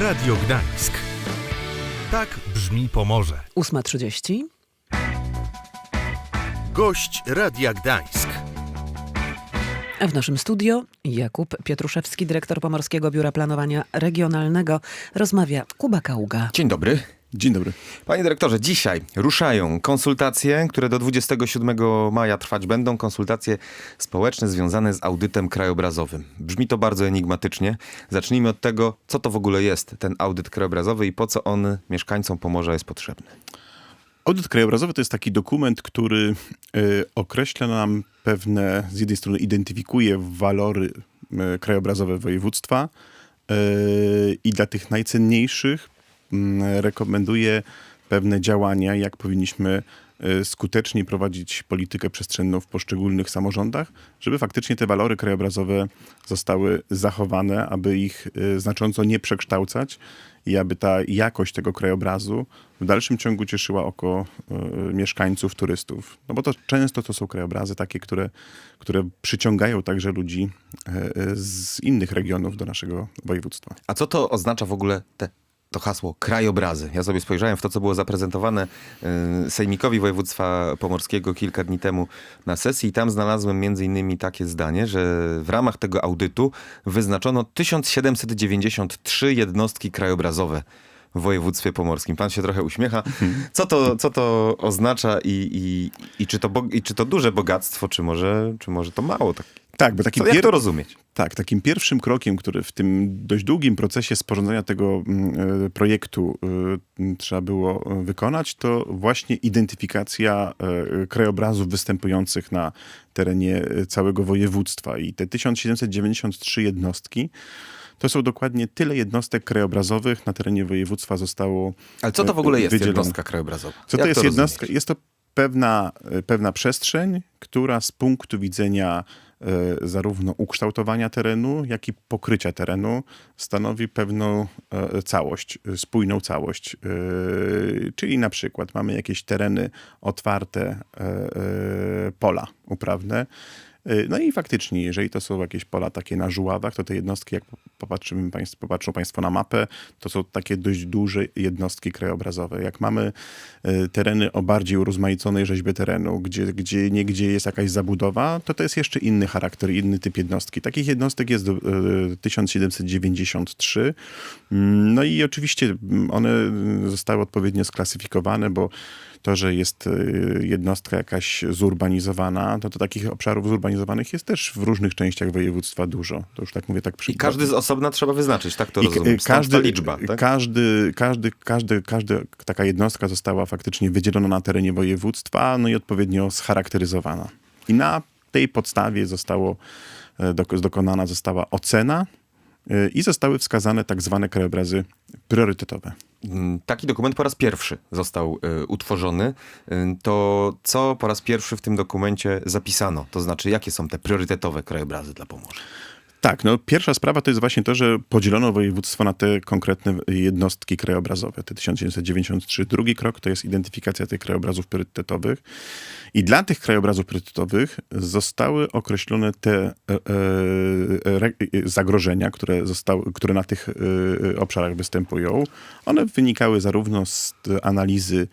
Radio Gdańsk. Tak brzmi Pomorze. 8.30. Gość Radia Gdańsk. W naszym studio Jakub Pietruszewski, dyrektor Pomorskiego Biura Planowania Regionalnego. Rozmawia Kuba Kaługa. Dzień dobry. Dzień dobry. Panie dyrektorze, dzisiaj ruszają konsultacje, które do 27 maja trwać będą. Konsultacje społeczne związane z audytem krajobrazowym. Brzmi to bardzo enigmatycznie. Zacznijmy od tego, co to w ogóle jest ten audyt krajobrazowy i po co on mieszkańcom Pomorza jest potrzebny. Audyt krajobrazowy to jest taki dokument, który y, określa nam pewne, z jednej strony identyfikuje walory y, krajobrazowe województwa y, i dla tych najcenniejszych mm, rekomenduje pewne działania, jak powinniśmy y, skutecznie prowadzić politykę przestrzenną w poszczególnych samorządach, żeby faktycznie te walory krajobrazowe zostały zachowane, aby ich y, znacząco nie przekształcać i aby ta jakość tego krajobrazu w dalszym ciągu cieszyła oko y, mieszkańców, turystów. No bo to często to są krajobrazy takie, które, które przyciągają także ludzi z innych regionów do naszego województwa. A co to oznacza w ogóle te, to hasło krajobrazy? Ja sobie spojrzałem w to, co było zaprezentowane y, Sejmikowi Województwa Pomorskiego kilka dni temu na sesji i tam znalazłem między innymi takie zdanie, że w ramach tego audytu wyznaczono 1793 jednostki krajobrazowe w województwie pomorskim. Pan się trochę uśmiecha. Co to, co to oznacza i, i, i, czy to, i czy to duże bogactwo, czy może, czy może to mało? Tak, Tak, bo taki co, jak to rozumieć? Tak, takim pierwszym krokiem, który w tym dość długim procesie sporządzania tego e, projektu e, trzeba było e, wykonać, to właśnie identyfikacja e, krajobrazów występujących na terenie całego województwa. I te 1793 jednostki to są dokładnie tyle jednostek krajobrazowych na terenie województwa zostało. Ale co to w ogóle jest wydzielone. jednostka krajobrazowa? Co to Jak jest rozumieć? jednostka? Jest to pewna, pewna przestrzeń, która z punktu widzenia zarówno ukształtowania terenu, jak i pokrycia terenu stanowi pewną e, całość, e, spójną całość. E, czyli na przykład mamy jakieś tereny otwarte, e, e, pola uprawne. E, No i faktycznie, jeżeli to są jakieś pola takie na żuławach, to te jednostki, jak popatrzymy, państw- popatrzą Państwo na mapę, to są takie dość duże jednostki krajobrazowe. Jak mamy e, tereny o bardziej urozmaiconej rzeźbie terenu, gdzie, gdzie niegdzie jest jakaś zabudowa, to to jest jeszcze inny charakter, inny typ jednostki. Takich jednostek jest do, e, 1793. Mm, No i oczywiście mm, one zostały odpowiednio sklasyfikowane, bo to, że jest e, jednostka jakaś zurbanizowana, to, to takich obszarów zurbanizowanych jest też w różnych częściach województwa dużo. To już tak mówię tak przy... I każdy z osobna trzeba wyznaczyć, tak to I rozumiem. k- Stąd każdy, ta liczba, tak? każdy, każdy, każdy, każda taka jednostka została faktycznie wydzielona na terenie województwa, no i odpowiednio scharakteryzowana. I na tej podstawie zostało, e, dok- dokonana została ocena e, i zostały wskazane tak zwane krajobrazy priorytetowe. Mm, Taki dokument po raz pierwszy został y, utworzony. Y, To co po raz pierwszy w tym dokumencie zapisano? To znaczy, jakie są te priorytetowe krajobrazy dla Pomorza? Tak, no pierwsza sprawa to jest właśnie to, że podzielono województwo na te konkretne jednostki krajobrazowe, te 1993. Drugi krok to jest identyfikacja tych krajobrazów priorytetowych. I dla tych krajobrazów priorytetowych zostały określone te e, e, e, zagrożenia, które, zostały, które na tych e, obszarach występują. One wynikały zarówno z analizy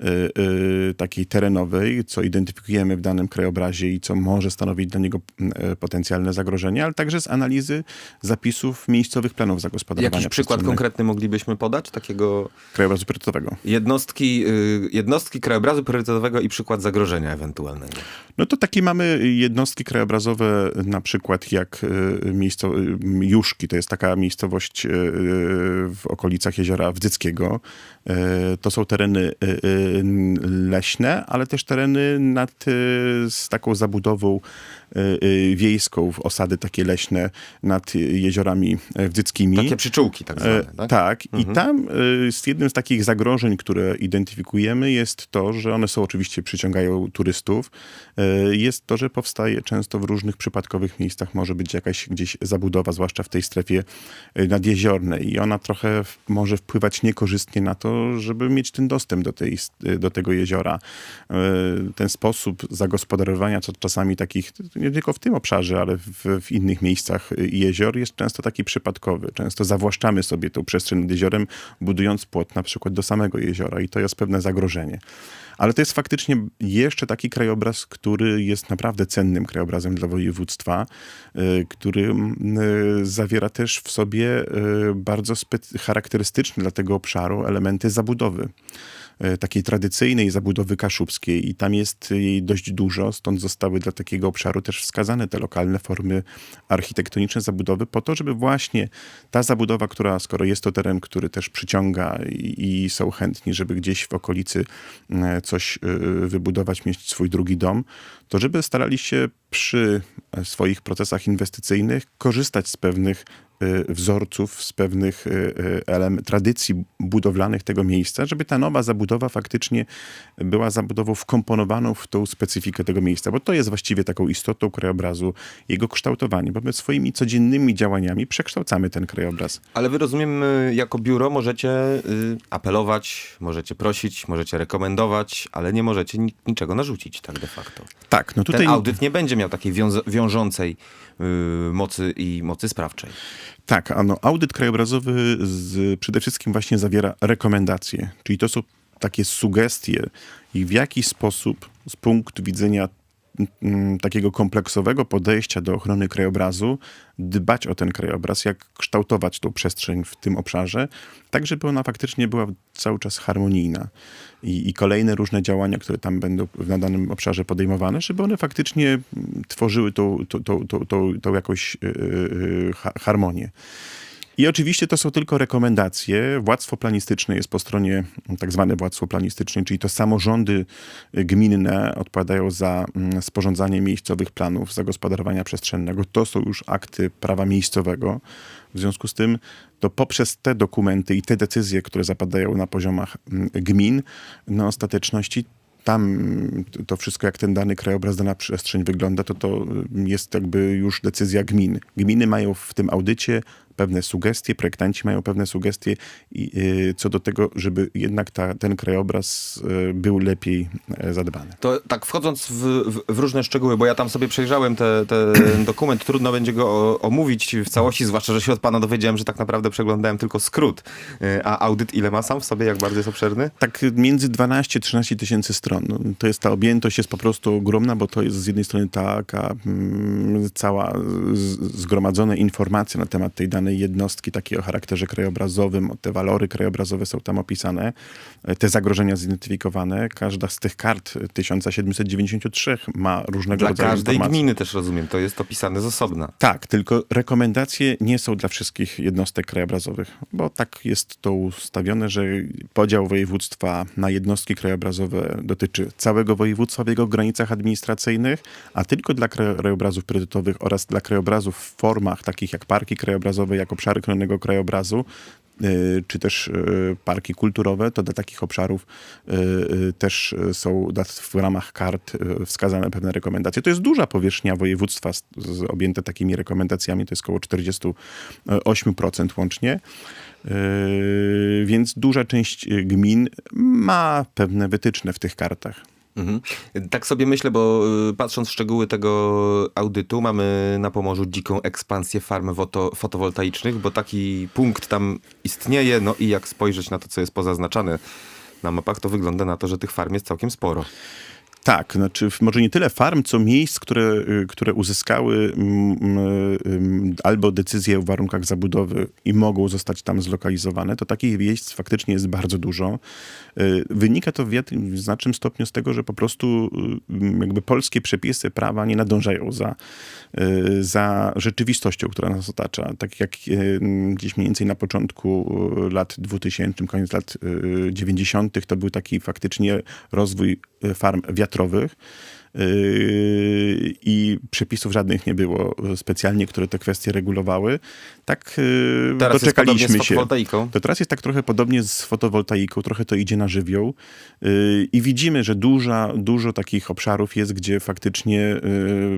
e, e, takiej terenowej, co identyfikujemy w danym krajobrazie i co może stanowić dla niego e, potencjalne zagrożenie, ale także z analizy zapisów miejscowych planów zagospodarowania Jakiś przykład konkretny moglibyśmy podać? Takiego krajobrazu priorytetowego. jednostki, y, jednostki krajobrazu priorytetowego i przykład zagrożenia ewentualnego. No to takie mamy jednostki krajobrazowe, na przykład jak e, miejsco, e, Juszki, to jest taka miejscowość w okolicach jeziora Wdzyckiego. E, To są tereny e, e, leśne, ale też tereny nad, z taką zabudową wiejską, osady takie leśne nad jeziorami wdzyckimi. Takie przyczółki tak zwane, tak? Tak, i tam z jednym z takich zagrożeń, które identyfikujemy, jest to, że one są oczywiście przyciągają turystów. Jest to, że powstaje często w różnych przypadkowych miejscach, może być jakaś gdzieś zabudowa, zwłaszcza w tej strefie nadjeziornej, i ona trochę może wpływać niekorzystnie na to, żeby mieć ten dostęp do, tej, do tego jeziora. E, Ten sposób zagospodarowania czasami takich, nie tylko w tym obszarze, ale w, w innych miejscach jezior jest często taki przypadkowy. Często zawłaszczamy sobie tą przestrzeń nad jeziorem, budując płot na przykład do samego jeziora i to jest pewne zagrożenie. Ale to jest faktycznie jeszcze taki krajobraz, który jest naprawdę cennym krajobrazem dla województwa, y, który y, zawiera też w sobie y, bardzo charakterystyczne dla tego obszaru elementy zabudowy. e, takiej tradycyjnej zabudowy kaszubskiej i tam jest jej dość dużo, stąd zostały dla takiego obszaru też wskazane te lokalne formy architektoniczne zabudowy po to, żeby właśnie ta zabudowa, która skoro jest to teren, który też przyciąga i, i są chętni, żeby gdzieś w okolicy e, coś e, wybudować, mieć swój drugi dom, to żeby starali się przy e, swoich procesach inwestycyjnych korzystać z pewnych y, wzorców, z pewnych elem- tradycji budowlanych tego miejsca, żeby ta nowa zabudowa faktycznie była zabudową wkomponowaną w tą specyfikę tego miejsca, bo to jest właściwie taką istotą krajobrazu, jego kształtowanie, bo my swoimi codziennymi działaniami przekształcamy ten krajobraz. Ale wy rozumiem, y, jako biuro możecie y, apelować, możecie prosić, możecie rekomendować, ale nie możecie ni- niczego narzucić tak de facto. Tak, no tutaj... Ten audyt nie będzie miał takiej wiążącej y, mocy i mocy sprawczej. Tak, ano, audyt krajobrazowy z, przede wszystkim właśnie zawiera rekomendacje, czyli to są takie sugestie i w jaki sposób z punktu widzenia takiego kompleksowego podejścia do ochrony krajobrazu dbać o ten krajobraz, jak kształtować tą przestrzeń w tym obszarze, tak żeby ona faktycznie była cały czas harmonijna. I, i kolejne różne działania, które tam będą na danym obszarze podejmowane, żeby one faktycznie mm, tworzyły tą, tą, tą, tą, tą, jakąś yy, ha- harmonię. I oczywiście to są tylko rekomendacje. Władztwo planistyczne jest po stronie, tak zwane władztwo planistyczne, czyli to samorządy gminne odpowiadają za mm, sporządzanie miejscowych planów zagospodarowania przestrzennego. To są już akty prawa miejscowego. W związku z tym to poprzez te dokumenty i te decyzje, które zapadają na poziomach mm, gmin, na ostateczności tam to wszystko, jak ten dany krajobraz, dana przestrzeń wygląda, to to jest jakby już decyzja gmin. Gminy mają w tym audycie pewne sugestie, projektanci mają pewne sugestie i, y, co do tego, żeby jednak ta, ten krajobraz y, był lepiej e, zadbany. To tak wchodząc w, w, w różne szczegóły, bo ja tam sobie przejrzałem te, ten dokument, trudno będzie go omówić w całości, zwłaszcza, że się od pana dowiedziałem, że tak naprawdę przeglądałem tylko skrót. Y, A audyt ile ma sam w sobie, jak bardzo jest obszerny? Tak między 12-13 tysięcy stron. To jest ta objętość jest po prostu ogromna, bo to jest z jednej strony taka mm, cała zgromadzona informacja na temat tej danej jednostki, takiej o charakterze krajobrazowym, te walory krajobrazowe są tam opisane, te zagrożenia zidentyfikowane. Każda z tych kart e, 1793 ma różnego Dla rodzaju każdej informacje. gminy też rozumiem, to jest opisane z osobna. Tak, tylko rekomendacje nie są dla wszystkich jednostek krajobrazowych, bo tak jest to ustawione, że podział województwa na jednostki krajobrazowe dotyczy całego województwa w jego granicach administracyjnych, a tylko dla krajobrazów priorytetowych oraz dla krajobrazów w formach takich jak parki krajobrazowe, jak obszary chronionego krajobrazu, y, czy też y, parki kulturowe, to dla takich obszarów y, też są w ramach kart wskazane pewne rekomendacje. To jest duża powierzchnia województwa objęte takimi rekomendacjami, to jest około 48% łącznie. Więc duża część gmin ma pewne wytyczne w tych kartach. Mhm. Tak sobie myślę, bo y, patrząc w szczegóły tego audytu, mamy na Pomorzu dziką ekspansję farm woto- fotowoltaicznych, bo taki punkt tam istnieje, no i jak spojrzeć na to, co jest pozaznaczane na mapach, to wygląda na to, że tych farm jest całkiem sporo. Tak, znaczy może nie tyle farm, co miejsc, które, y, które uzyskały mm, mm, albo decyzję o warunkach zabudowy i mogą zostać tam zlokalizowane, to takich miejsc faktycznie jest bardzo dużo. Y, Wynika to w znacznym stopniu z tego, że po prostu y, jakby polskie przepisy prawa nie nadążają za, y, za rzeczywistością, która nas otacza. Tak jak y, gdzieś mniej więcej na początku y, lat 2000, koniec lat y, 90. to był taki faktycznie rozwój y, farm wiatrowych. Yy, I przepisów żadnych nie było y, specjalnie, które te kwestie regulowały. Tak yy, Teraz doczekaliśmy z się. fotowoltaiką. To teraz jest tak trochę podobnie z fotowoltaiką, trochę to idzie na żywioł i widzimy, że duża, dużo takich obszarów jest, gdzie faktycznie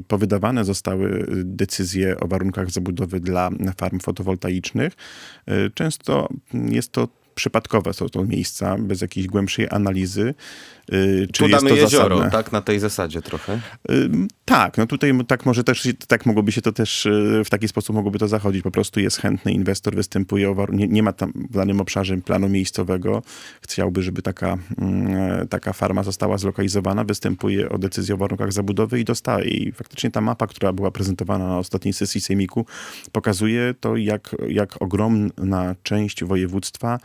powydawane zostały decyzje o warunkach zabudowy dla farm fotowoltaicznych. Często jest to przypadkowe są to miejsca, bez jakiejś głębszej analizy. Yy, Czy Tu jest damy to jezioro, zasadne. tak? Na tej zasadzie trochę. Tak, no tutaj tak może też, tak mogłoby się to też, e, w taki sposób mogłoby to zachodzić. Po prostu jest chętny inwestor, występuje o nie, nie ma tam w danym obszarze planu miejscowego. Chciałby, żeby taka, mm, e, taka farma została zlokalizowana, występuje o decyzję o warunkach zabudowy i dostaje. I faktycznie ta mapa, która była prezentowana na ostatniej sesji Sejmiku, pokazuje to, jak, jak ogromna część województwa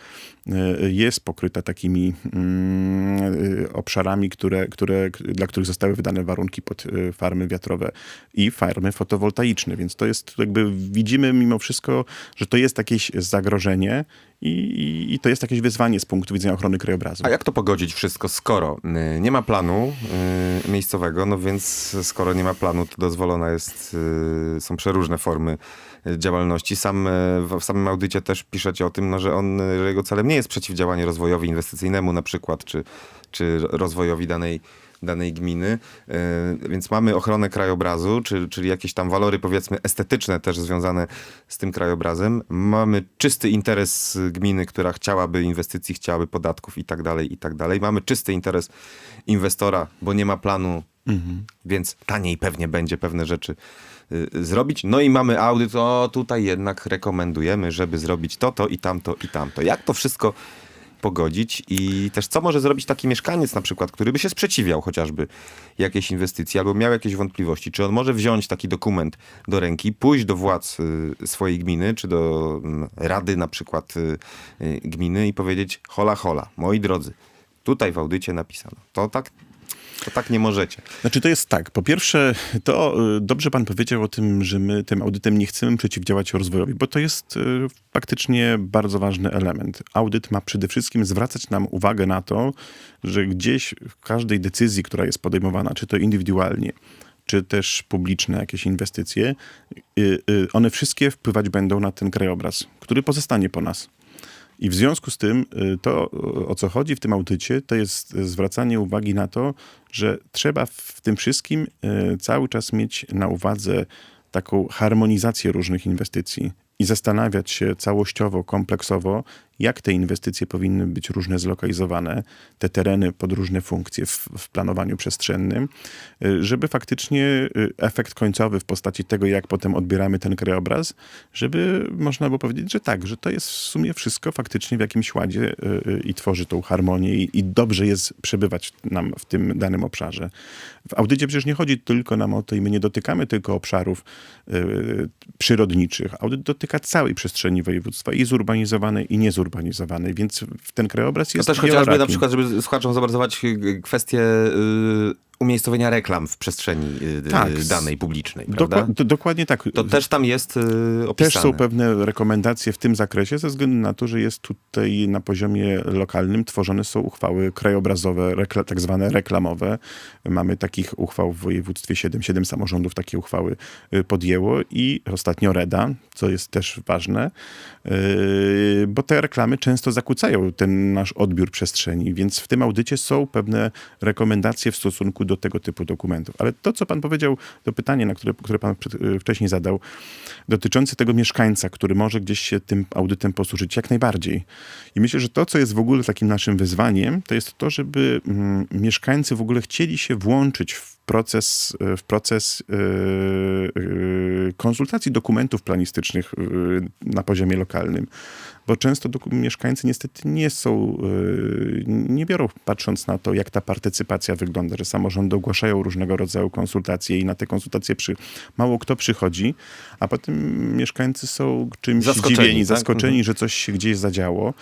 jest pokryta takimi mm, e, obszarami, które, które, dla których zostały wydane warunki pod e, farmy wiatrowe i farmy fotowoltaiczne. Więc to jest jakby widzimy mimo wszystko, że to jest jakieś zagrożenie i, i, to jest jakieś wyzwanie z punktu widzenia ochrony krajobrazu. A jak to pogodzić wszystko, skoro y, nie ma planu y, miejscowego, no więc skoro nie ma planu, to dozwolona jest, y, są przeróżne formy y, działalności. Sam, y, w, samym audycie też piszecie o tym, no, że, on, że jego celem nie jest przeciwdziałanie rozwojowi inwestycyjnemu na przykład, czy, czy rozwojowi danej danej gminy, Y, więc mamy ochronę krajobrazu, czy, czyli jakieś tam walory powiedzmy estetyczne też związane z tym krajobrazem. Mamy czysty interes gminy, która chciałaby inwestycji, chciałaby podatków i tak dalej, i tak dalej. Mamy czysty interes inwestora, bo nie ma planu, więc taniej pewnie będzie pewne rzeczy y, zrobić. No i mamy audyt, o tutaj jednak rekomendujemy, żeby zrobić to, to i tamto i tamto. Jak to wszystko pogodzić? I też co może zrobić taki mieszkaniec na przykład, który by się sprzeciwiał chociażby jakiejś inwestycji albo miał jakieś wątpliwości, czy on może wziąć taki dokument do ręki, pójść do władz y, swojej gminy, czy do mm, rady na przykład y, gminy i powiedzieć hola hola, moi drodzy, tutaj w audycie napisano, to tak, to tak nie możecie. Znaczy to jest tak, po pierwsze, to y, dobrze pan powiedział o tym, że my tym audytem nie chcemy przeciwdziałać rozwojowi, bo to jest y, faktycznie bardzo ważny element. Audyt ma przede wszystkim zwracać nam uwagę na to, że gdzieś w każdej decyzji, która jest podejmowana, czy to indywidualnie, czy też publiczne jakieś inwestycje, y, one wszystkie wpływać będą na ten krajobraz, który pozostanie po nas. I w związku z tym y, to, o co chodzi w tym audycie, to jest zwracanie uwagi na to, że trzeba w tym wszystkim y, cały czas mieć na uwadze taką harmonizację różnych inwestycji i zastanawiać się całościowo, kompleksowo, jak te inwestycje powinny być różne zlokalizowane, te tereny pod różne funkcje w, w planowaniu przestrzennym, y, żeby faktycznie y, efekt końcowy w postaci tego, jak potem odbieramy ten krajobraz, żeby można było powiedzieć, że tak, że to jest w sumie wszystko faktycznie w jakimś ładzie y, i tworzy tą harmonię i, i dobrze jest przebywać nam w tym danym obszarze. W audycie przecież nie chodzi tylko nam o to i my nie dotykamy tylko obszarów y, przyrodniczych. Audyt dotyka całej przestrzeni województwa i zurbanizowanej i niezurbanizowanej, więc ten krajobraz To jest też chociażby na przykład, żeby słuchaczom zobrazować y, kwestię y, umiejscowienia reklam w przestrzeni y, Tak. y, danej publicznej, prawda? Do, dokładnie tak. To też tam jest y, opisane. Też są pewne rekomendacje w tym zakresie, ze względu na to, że jest tutaj na poziomie lokalnym tworzone są uchwały krajobrazowe, tak zwane reklamowe. Mamy takich uchwał w województwie 7, 7 samorządów takie uchwały y, podjęło i ostatnio REDA, co jest też ważne, y, bo te reklamy często zakłócają ten nasz odbiór przestrzeni, więc w tym audycie są pewne rekomendacje w stosunku do tego typu dokumentów. Ale to, co pan powiedział, to pytanie, na które, które pan y, wcześniej zadał, dotyczący tego mieszkańca, który może gdzieś się tym audytem posłużyć, jak najbardziej. I myślę, że to, co jest w ogóle takim naszym wyzwaniem, to jest to, żeby mm, mieszkańcy w ogóle chcieli się włączyć w proces, y, w proces y, y, konsultacji dokumentów planistycznych y, na poziomie lokalnym. Bo często mieszkańcy niestety nie są, y, nie biorą, patrząc na to, jak ta partycypacja wygląda, że samorządy ogłaszają różnego rodzaju konsultacje i na te konsultacje przy, mało kto przychodzi, a potem mieszkańcy są czymś Zaskoczeni, zdziwieni, tak? zaskoczeni, że coś się gdzieś zadziało.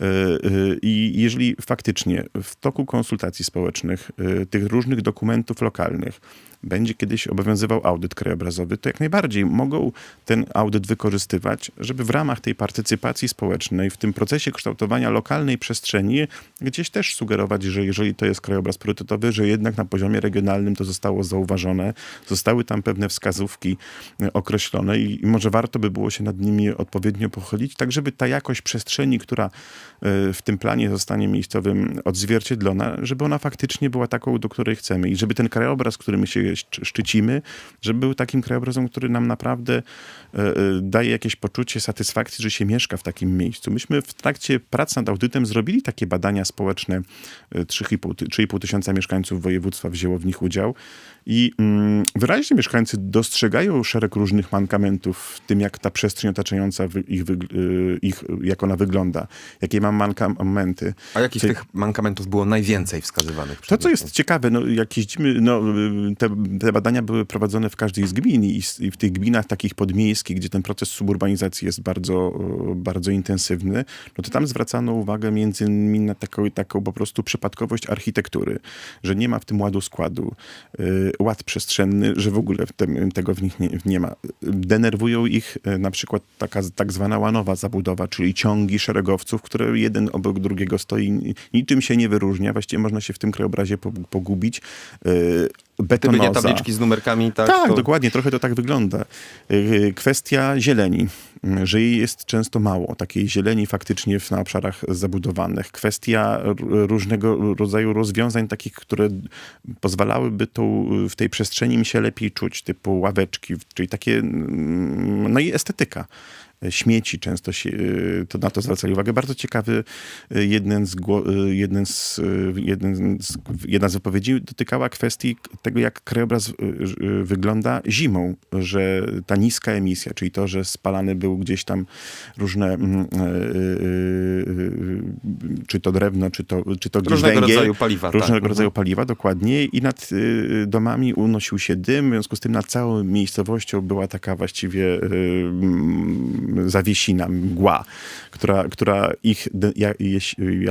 Y, y, I jeżeli faktycznie w toku konsultacji społecznych tych różnych dokumentów lokalnych będzie kiedyś obowiązywał audyt krajobrazowy, to jak najbardziej mogą ten audyt wykorzystywać, żeby w ramach tej partycypacji społecznej, w tym procesie kształtowania lokalnej przestrzeni, gdzieś też sugerować, że jeżeli to jest krajobraz priorytetowy, że jednak na poziomie regionalnym to zostało zauważone, zostały tam pewne wskazówki e, określone i, może warto by było się nad nimi odpowiednio pochylić, tak żeby ta jakość przestrzeni, która e, w tym planie zostanie miejscowym odzwierciedlona, żeby ona faktycznie była taką, do której chcemy i żeby ten krajobraz, który my się szczycimy, żeby był takim krajobrazem, który nam naprawdę e, e, daje jakieś poczucie satysfakcji, że się mieszka w takim miejscu. Myśmy w trakcie prac nad audytem zrobili takie badania społeczne. E, 3,5 ty- 3,5 tysiąca mieszkańców województwa wzięło w nich udział i mm, wyraźnie mieszkańcy dostrzegają szereg różnych mankamentów w tym, jak ta przestrzeń otaczająca ich, ich jak ona wygląda, jakie ma mankamenty. A jakich Ty- tych mankamentów było najwięcej wskazywanych? To, co jest ciekawe, no, jak jeździmy, no, y, te, te badania były prowadzone w każdej z gmin i, w tych gminach takich podmiejskich, gdzie ten proces suburbanizacji jest bardzo, y, bardzo intensywny, no to tam zwracano uwagę między innymi na taką, taką po prostu przypadkowość architektury, że nie ma w tym ładu składu, y, ład przestrzenny, że w ogóle w tym, tego w nich nie, nie ma. Denerwują ich y, na przykład taka tak zwana łanowa zabudowa, czyli ciągi szeregowców, które jeden obok drugiego stoi, niczym się nie wyróżnia. Właściwie można się w tym krajobrazie po- pogubić. Y, Gdyby Betonoza. nie tabliczki z numerkami, tak? Tak, to... dokładnie, trochę to tak wygląda. Y, Kwestia zieleni, y, że jej jest często mało, takiej zieleni faktycznie na obszarach zabudowanych. Kwestia różnego rodzaju rozwiązań takich, które pozwalałyby tą, w tej przestrzeni mi się lepiej czuć, typu ławeczki, czyli takie, mm, no i estetyka. Śmieci często się, y, to na to zwracali uwagę. Bardzo ciekawy y, jeden z, y, jeden z, jeden z, jedna z wypowiedzi dotykała kwestii tego, jak krajobraz wygląda zimą, że ta niska emisja, czyli to, że spalane były gdzieś tam różne, mm, czy to drewno, czy to, czy to Różnego węgiel, rodzaju paliwa, tak. Różnego Mhm. rodzaju paliwa, dokładnie. I nad domami unosił się dym, w związku z tym nad całą miejscowością była taka właściwie mm, zawiesina, mgła, która, która ich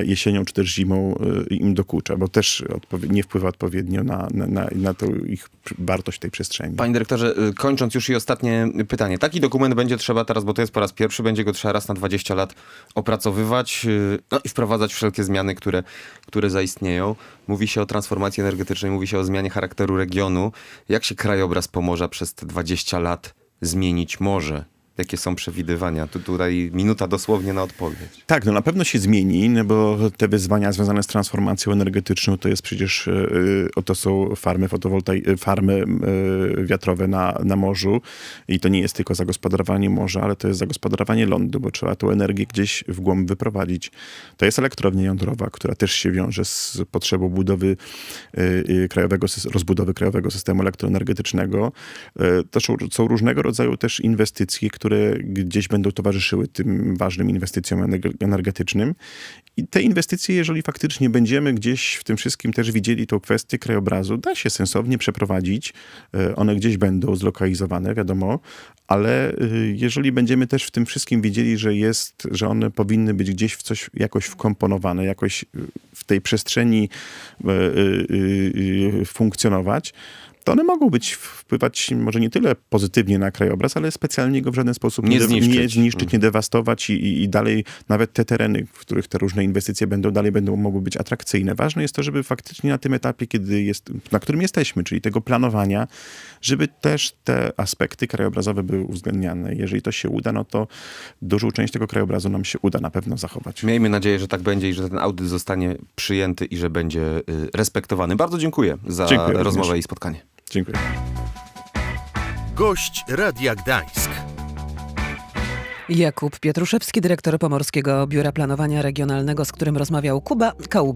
jesienią czy też zimą y, im dokucza, bo też nie wpływa odpowiednio na, na, na, na tą ich wartość tej przestrzeni. Panie dyrektorze, y, kończąc już i ostatnie pytanie. Taki dokument będzie trzeba teraz, bo to jest po raz pierwszy, będzie go trzeba raz na 20 lat opracowywać y, no i wprowadzać wszelkie zmiany, które, które zaistnieją. Mówi się o transformacji energetycznej, mówi się o zmianie charakteru regionu. Jak się krajobraz Pomorza przez te 20 lat zmienić może? Jakie są przewidywania? Tu, tutaj minuta dosłownie na odpowiedź. Tak, no na pewno się zmieni, no bo te wyzwania związane z transformacją energetyczną to jest przecież, yy, oto są farmy fotowoltai- yy, farmy yy, wiatrowe na, na morzu i to nie jest tylko zagospodarowanie morza, ale to jest zagospodarowanie lądu, bo trzeba tą energię gdzieś w głąb wyprowadzić. To jest elektrownia jądrowa, która też się wiąże z potrzebą budowy krajowego, rozbudowy krajowego systemu elektroenergetycznego. To są, są różnego rodzaju też inwestycje, które gdzieś będą towarzyszyły tym ważnym inwestycjom ener- energetycznym. I te inwestycje, jeżeli faktycznie będziemy gdzieś w tym wszystkim też widzieli tą kwestię krajobrazu, da się sensownie przeprowadzić. E, One gdzieś będą zlokalizowane, wiadomo, ale y, jeżeli będziemy też w tym wszystkim widzieli, że jest, że one powinny być gdzieś w coś jakoś wkomponowane, jakoś y, w tej przestrzeni y, funkcjonować, to one mogą być, wpływać może nie tyle pozytywnie na krajobraz, ale specjalnie go w żaden sposób Nie de- zniszczyć. nie, zniszczyć, Mhm. nie dewastować i, i, dalej nawet te tereny, w których te różne inwestycje będą, dalej będą mogły być atrakcyjne. Ważne jest to, żeby faktycznie na tym etapie, kiedy jest, na którym jesteśmy, czyli tego planowania, żeby też te aspekty krajobrazowe były uwzględniane. Jeżeli to się uda, no to dużą część tego krajobrazu nam się uda na pewno zachować. Miejmy nadzieję, że tak będzie i że ten audyt zostanie przyjęty i że będzie y, respektowany. Bardzo dziękuję za Dziękuję również. rozmowę i spotkanie. Dziękuję. Gość Radia Gdańsk. Jakub Pietruszewski, dyrektor Pomorskiego Biura Planowania Regionalnego, z którym rozmawiał Kuba Kaługa.